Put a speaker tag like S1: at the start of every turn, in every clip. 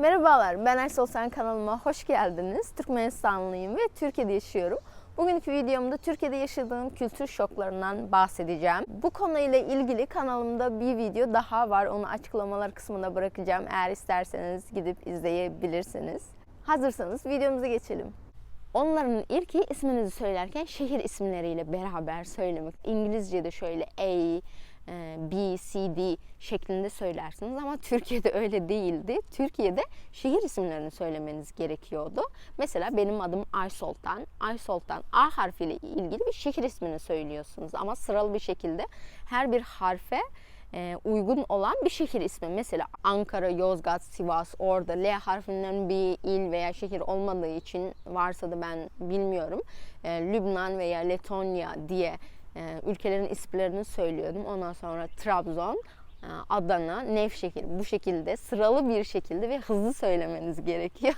S1: Merhabalar, ben Ersol Sen kanalıma hoş geldiniz. Türkmenistanlıyım ve Türkiye'de yaşıyorum. Bugünkü videomda Türkiye'de yaşadığım kültür şoklarından bahsedeceğim. Bu konuyla ilgili kanalımda bir video daha var. Onu açıklamalar kısmına bırakacağım. Eğer isterseniz gidip izleyebilirsiniz. Hazırsanız videomuza geçelim. Onların ilki isminizi söylerken şehir isimleriyle beraber söylemek. İngilizce'de şöyle A, B, C, D şeklinde söylersiniz ama Türkiye'de öyle değildi. Türkiye'de şehir isimlerini söylemeniz gerekiyordu. Mesela benim adım Aysoltan. Aysoltan A harfiyle ilgili bir şehir ismini söylüyorsunuz ama sıralı bir şekilde her bir harfe e, uygun olan bir şehir ismi. Mesela Ankara, Yozgat, Sivas, orada L harfinden bir il veya şehir olmadığı için varsa da ben bilmiyorum. E, Lübnan veya Letonya diye e, ülkelerin isimlerini söylüyordum. Ondan sonra Trabzon, e, Adana, Nevşehir bu şekilde sıralı bir şekilde ve hızlı söylemeniz gerekiyor.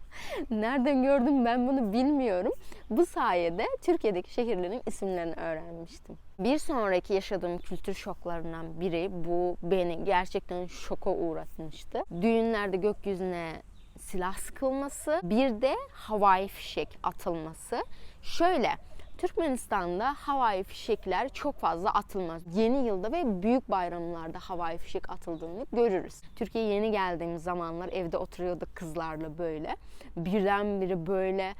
S1: Nereden gördüm ben bunu bilmiyorum. Bu sayede Türkiye'deki şehirlerin isimlerini öğrenmiştim. Bir sonraki yaşadığım kültür şoklarından biri bu beni gerçekten şoka uğratmıştı. Düğünlerde gökyüzüne silah sıkılması, bir de havai fişek atılması. Şöyle Türkmenistan'da havai fişekler çok fazla atılmaz. Yeni yılda ve büyük bayramlarda havai fişek atıldığını görürüz. Türkiye'ye yeni geldiğimiz zamanlar evde oturuyorduk kızlarla böyle. Birdenbire böyle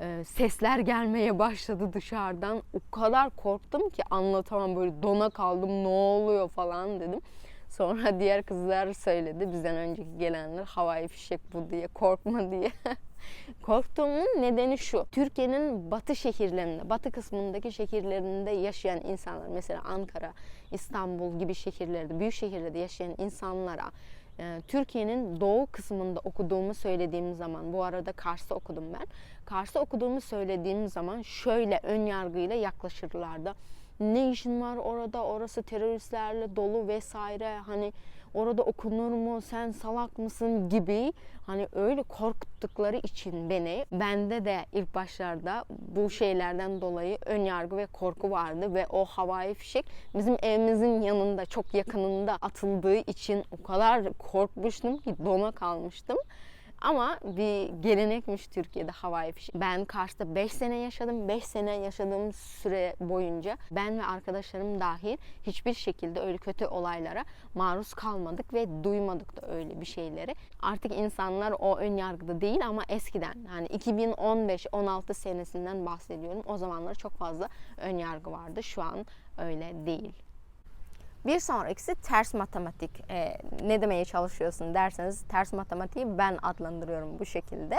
S1: e, sesler gelmeye başladı dışarıdan. O kadar korktum ki anlatamam böyle dona kaldım ne oluyor falan dedim. Sonra diğer kızlar söyledi bizden önceki gelenler havai fişek bu diye korkma diye. Korktuğumun nedeni şu. Türkiye'nin batı şehirlerinde, batı kısmındaki şehirlerinde yaşayan insanlar mesela Ankara, İstanbul gibi şehirlerde, büyük şehirlerde yaşayan insanlara e, Türkiye'nin doğu kısmında okuduğumu söylediğim zaman, bu arada Kars'ta okudum ben. Kars'ta okuduğumu söylediğim zaman şöyle ön yargıyla yaklaşırlardı. Ne işin var orada? Orası teröristlerle dolu vesaire. Hani orada okunur mu? Sen salak mısın gibi hani öyle korkuttukları için beni bende de ilk başlarda bu şeylerden dolayı ön yargı ve korku vardı ve o havai fişek bizim evimizin yanında çok yakınında atıldığı için o kadar korkmuştum ki dona kalmıştım. Ama bir gelenekmiş Türkiye'de havai fişek. Ben Kars'ta 5 sene yaşadım. 5 sene yaşadığım süre boyunca ben ve arkadaşlarım dahil hiçbir şekilde öyle kötü olaylara maruz kalmadık ve duymadık da öyle bir şeyleri. Artık insanlar o ön yargıda değil ama eskiden hani 2015-16 senesinden bahsediyorum. O zamanlar çok fazla ön yargı vardı. Şu an öyle değil. Bir sonrakisi ters matematik. Ee, ne demeye çalışıyorsun derseniz ters matematiği ben adlandırıyorum bu şekilde.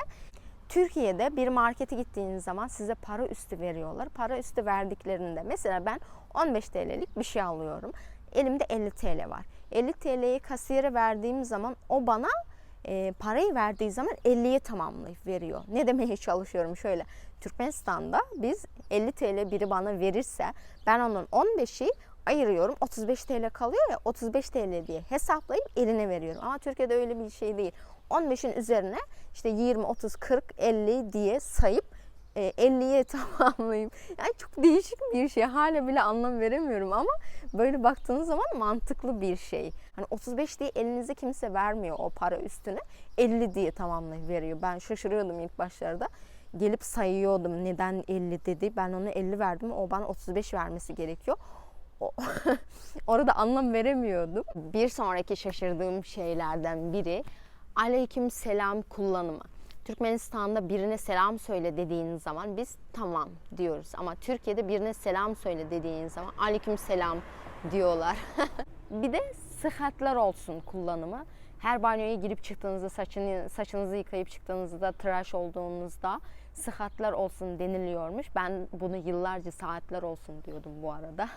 S1: Türkiye'de bir markete gittiğiniz zaman size para üstü veriyorlar. Para üstü verdiklerinde mesela ben 15 TL'lik bir şey alıyorum. Elimde 50 TL var. 50 TL'yi kasiyere verdiğim zaman o bana e, parayı verdiği zaman 50'ye tamamlayıp veriyor. Ne demeye çalışıyorum şöyle. Türkmenistan'da biz 50 TL biri bana verirse ben onun 15'i ayırıyorum. 35 TL kalıyor ya 35 TL diye hesaplayıp eline veriyorum. Ama Türkiye'de öyle bir şey değil. 15'in üzerine işte 20, 30, 40, 50 diye sayıp 50'ye tamamlayayım. Yani çok değişik bir şey. Hala bile anlam veremiyorum ama böyle baktığınız zaman mantıklı bir şey. Hani 35 diye elinize kimse vermiyor o para üstüne. 50 diye tamamlayıp veriyor. Ben şaşırıyordum ilk başlarda. Gelip sayıyordum neden 50 dedi. Ben ona 50 verdim. O bana 35 vermesi gerekiyor. orada anlam veremiyordum. Bir sonraki şaşırdığım şeylerden biri aleyküm selam kullanımı. Türkmenistan'da birine selam söyle dediğiniz zaman biz tamam diyoruz. Ama Türkiye'de birine selam söyle dediğiniz zaman aleyküm selam diyorlar. bir de sıhhatler olsun kullanımı. Her banyoya girip çıktığınızda saçını, saçınızı yıkayıp çıktığınızda tıraş olduğunuzda sıhhatler olsun deniliyormuş. Ben bunu yıllarca saatler olsun diyordum bu arada.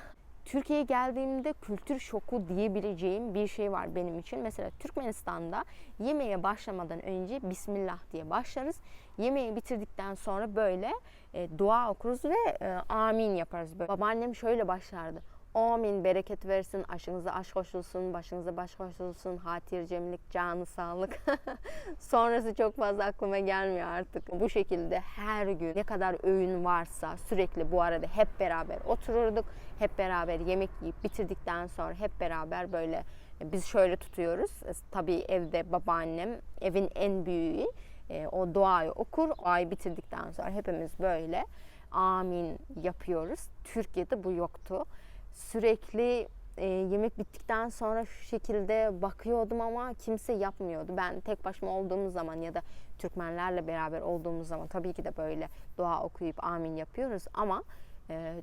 S1: Türkiye'ye geldiğimde kültür şoku diyebileceğim bir şey var benim için. Mesela Türkmenistan'da yemeğe başlamadan önce Bismillah diye başlarız. Yemeği bitirdikten sonra böyle e, dua okuruz ve e, amin yaparız. Böyle. Babaannem şöyle başlardı. Amin bereket versin, aşınıza aşk hoş olsun, başınıza baş hoş olsun, hatir cemlik, canı sağlık. Sonrası çok fazla aklıma gelmiyor artık. Bu şekilde her gün ne kadar öğün varsa sürekli bu arada hep beraber otururduk. Hep beraber yemek yiyip bitirdikten sonra hep beraber böyle Biz şöyle tutuyoruz. E, Tabii evde babaannem evin en büyüğü e, o duayı okur. O ayı bitirdikten sonra hepimiz böyle amin yapıyoruz. Türkiye'de bu yoktu. Sürekli e, yemek bittikten sonra şu şekilde bakıyordum ama kimse yapmıyordu. Ben tek başıma olduğum zaman ya da Türkmenlerle beraber olduğumuz zaman tabii ki de böyle dua okuyup amin yapıyoruz ama e,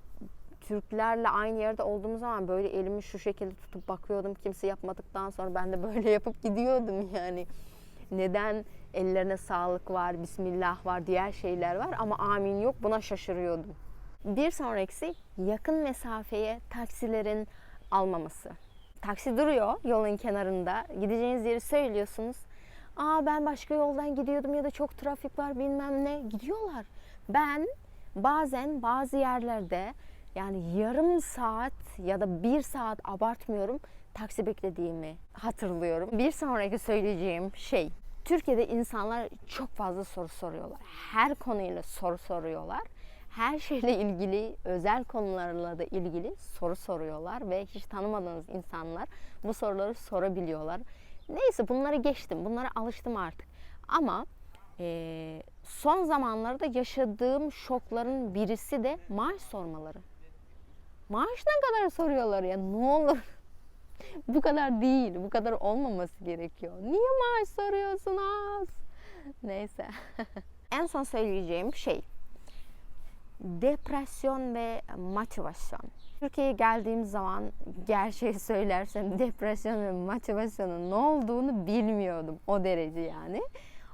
S1: Türklerle aynı yerde olduğumuz zaman böyle elimi şu şekilde tutup bakıyordum. Kimse yapmadıktan sonra ben de böyle yapıp gidiyordum yani. Neden ellerine sağlık var, bismillah var, diğer şeyler var ama amin yok buna şaşırıyordum. Bir sonrakisi yakın mesafeye taksilerin almaması. Taksi duruyor yolun kenarında. Gideceğiniz yeri söylüyorsunuz. Aa ben başka yoldan gidiyordum ya da çok trafik var bilmem ne. Gidiyorlar. Ben bazen bazı yerlerde yani yarım saat ya da bir saat abartmıyorum taksi beklediğimi hatırlıyorum. Bir sonraki söyleyeceğim şey Türkiye'de insanlar çok fazla soru soruyorlar. Her konuyla soru soruyorlar. Her şeyle ilgili, özel konularla da ilgili soru soruyorlar ve hiç tanımadığınız insanlar bu soruları sorabiliyorlar. Neyse bunları geçtim, bunlara alıştım artık. Ama eee, son zamanlarda yaşadığım şokların birisi de maaş sormaları. Maaş ne kadar soruyorlar ya ne olur. bu kadar değil, bu kadar olmaması gerekiyor. Niye maaş soruyorsunuz? Neyse. en son söyleyeceğim şey depresyon ve motivasyon. Türkiye'ye geldiğim zaman gerçeği söylersem depresyon ve motivasyonun ne olduğunu bilmiyordum o derece yani.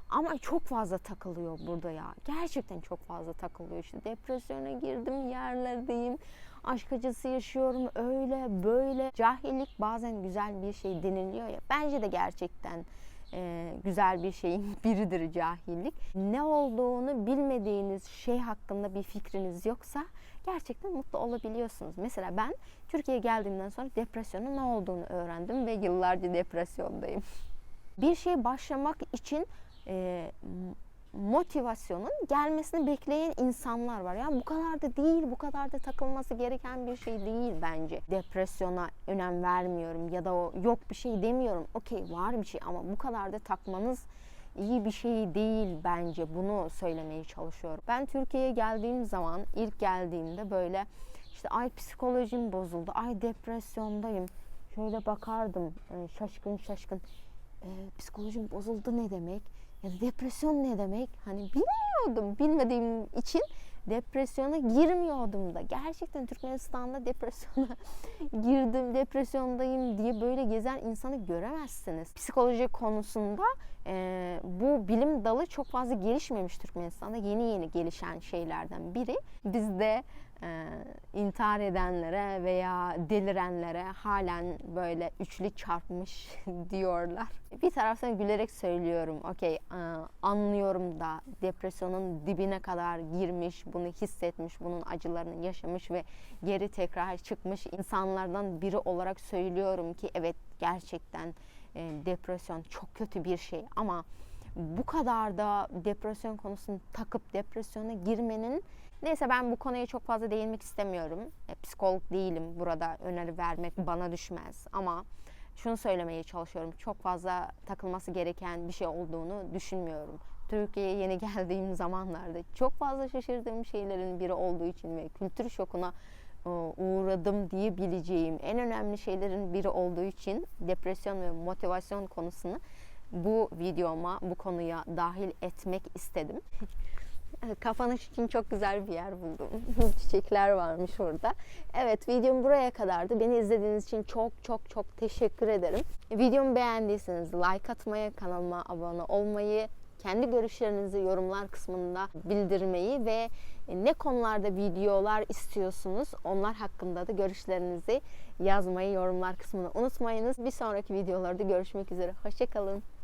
S1: Ama çok fazla takılıyor burada ya. Gerçekten çok fazla takılıyor işte. Depresyona girdim yerlerdeyim. Aşk acısı yaşıyorum öyle böyle. Cahillik bazen güzel bir şey deniliyor ya. Bence de gerçekten e, güzel bir şeyin biridir cahillik. Ne olduğunu bilmediğiniz şey hakkında bir fikriniz yoksa gerçekten mutlu olabiliyorsunuz. Mesela ben Türkiye'ye geldiğimden sonra depresyonun ne olduğunu öğrendim ve yıllarca depresyondayım. Bir şeye başlamak için e, motivasyonun gelmesini bekleyen insanlar var. Yani bu kadar da değil, bu kadar da takılması gereken bir şey değil bence. Depresyona önem vermiyorum ya da o yok bir şey demiyorum. Okey var bir şey ama bu kadar da takmanız iyi bir şey değil bence. Bunu söylemeye çalışıyorum. Ben Türkiye'ye geldiğim zaman, ilk geldiğimde böyle işte ay psikolojim bozuldu, ay depresyondayım. Şöyle bakardım e, şaşkın şaşkın. E, psikolojim bozuldu ne demek? Ya depresyon ne demek? Hani bilmiyordum. Bilmediğim için depresyona girmiyordum da. Gerçekten Türkmenistan'da depresyona girdim, depresyondayım diye böyle gezen insanı göremezsiniz. Psikoloji konusunda e, bu bilim dalı çok fazla gelişmemiş Türkmenistan'da. Yeni yeni gelişen şeylerden biri. Bizde e, intihar edenlere veya delirenlere halen böyle üçlü çarpmış diyorlar. Bir taraftan gülerek söylüyorum. Okey e, anlıyorum da depresyonun dibine kadar girmiş, bunu hissetmiş, bunun acılarını yaşamış ve geri tekrar çıkmış insanlardan biri olarak söylüyorum ki evet gerçekten depresyon çok kötü bir şey ama bu kadar da depresyon konusunu takıp depresyona girmenin neyse ben bu konuya çok fazla değinmek istemiyorum. E, psikolog değilim burada öneri vermek bana düşmez ama şunu söylemeye çalışıyorum. Çok fazla takılması gereken bir şey olduğunu düşünmüyorum. Türkiye'ye yeni geldiğim zamanlarda çok fazla şaşırdığım şeylerin biri olduğu için ve kültür şokuna uğradım diyebileceğim en önemli şeylerin biri olduğu için depresyon ve motivasyon konusunu bu videoma, bu konuya dahil etmek istedim. Kapanış için çok güzel bir yer buldum. Çiçekler varmış orada. Evet videom buraya kadardı. Beni izlediğiniz için çok çok çok teşekkür ederim. Videomu beğendiyseniz like atmayı, kanalıma abone olmayı, kendi görüşlerinizi yorumlar kısmında bildirmeyi ve ne konularda videolar istiyorsunuz onlar hakkında da görüşlerinizi yazmayı yorumlar kısmına unutmayınız. Bir sonraki videolarda görüşmek üzere. Hoşçakalın.